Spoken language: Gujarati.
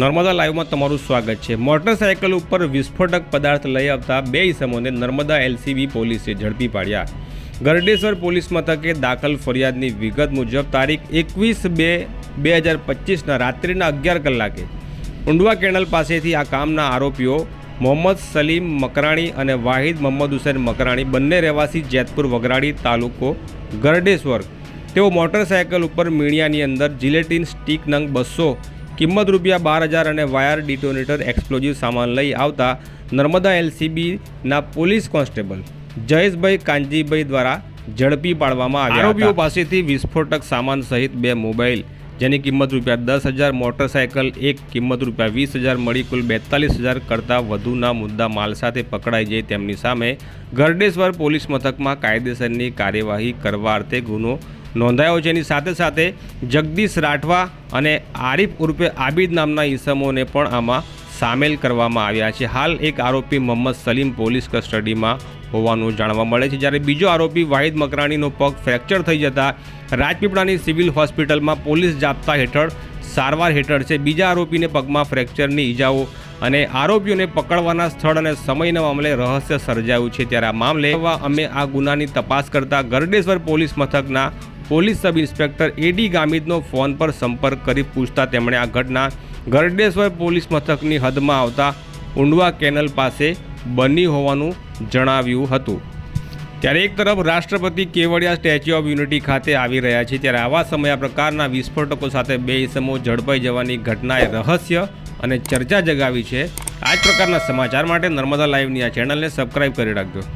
નર્મદા લાઈવમાં તમારું સ્વાગત છે. મોટરસાયકલ ઉપર વિસ્ફોટક પદાર્થ લઈ આવતા બે ઇસમોને નર્મદા એલસીબી પોલીસે ઝડપી પાડ્યા. ગરડેશ્વર પોલીસ મથકે દાખલ ફરિયાદની વિગત મુજબ તારીખ એકવીસ બે બે હજાર પચીસના રાત્રિના અગિયાર કલાકે ઊંડવા કેનલ પાસેથી આ કામના આરોપીઓ મોહમ્મદ સલીમ મકરાણી અને વાહિદ મોહમ્મદ હુસૈન મકરાણી બંને રહેવાસી જેતપુર વગરાડી તાલુકો ગરડેશ્વર. તેઓ મોટરસાયકલ ઉપર મીણિયાની અંદર જિલેટિન સ્ટીક નંગ બસો કિંમત રૂપિયા બાર હજાર અને વાયર ડિટોનેટર એક્સપ્લોઝિવ સામાન લઈ આવતા નર્મદા એલસીબીના પોલીસ કોન્સ્ટેબલ જયેશભાઈ કાંજીભાઈ દ્વારા ઝડપી પાડવામાં આવ્યા આરોપીઓ પાસેથી વિસ્ફોટક સામાન સહિત બે મોબાઈલ જેની કિંમત રૂપિયા દસ હજાર મોટરસાયકલ એક કિંમત રૂપિયા વીસ હજાર મળી કુલ બેતાલીસ હજાર કરતાં વધુના મુદ્દા માલ સાથે પકડાઈ જઈ તેમની સામે ગરડેશ્વર પોલીસ મથકમાં કાયદેસરની કાર્યવાહી કરવા અર્થે ગુનો નોંધાયો છે. એની સાથે સાથે જગદીશ રાઠવા અને આરિફ ઉર્ફે આબિદ નામના ઈસમોને પણ આમાં સામેલ કરવામાં આવ્યા છે. હાલ એક આરોપી મોહમ્મદ સલીમ પોલીસ કસ્ટડીમાં હોવાનું જાણવા મળે છે. જ્યારે બીજો આરોપી વાહિદ મકરાણીનો પગ ફ્રેક્ચર થઈ જતા રાજપીપળાની સિવિલ હોસ્પિટલમાં પોલીસ જાપ્તા હેઠળ સારવાર હેઠળ છે. બીજા આરોપીને પગમાં ફ્રેક્ચરની ઈજાઓ અને આરોપીઓને પકડવાના સ્થળ અને સમયના મામલે રહસ્ય સર્જાયું છે. ત્યારે આ મામલે અમે આ ગુનાની તપાસ કરતા ગરડેશ્વર પોલીસ મથકના police sub inspector A D ગામિતનો phone પર સંપર્ક કરી પૂછતા તેમણે આ ઘટના ગરડેશ્વર પોલીસ મથકની હદમાં આવતા ઉંડવા કેનલ પાસે બની હોવાનું જણાવ્યું હતું. ત્યારે એક તરફ રાષ્ટ્રપતિ કેવડિયા સ્ટેચ્યુ ઓફ યુનિટી ખાતે આવી રહ્યા છે, ત્યારે આવા સમયે આ પ્રકારના વિસ્ફોટકો સાથે બે ઇસમો ઝડપાઈ જવાની ઘટનાએ રહસ્ય અને ચર્ચા જગાવી છે. આ જ પ્રકારના સમાચાર માટે નર્મદા લાઈવની આ ચેનલને સબસ્ક્રાઈબ કરી રાખજો.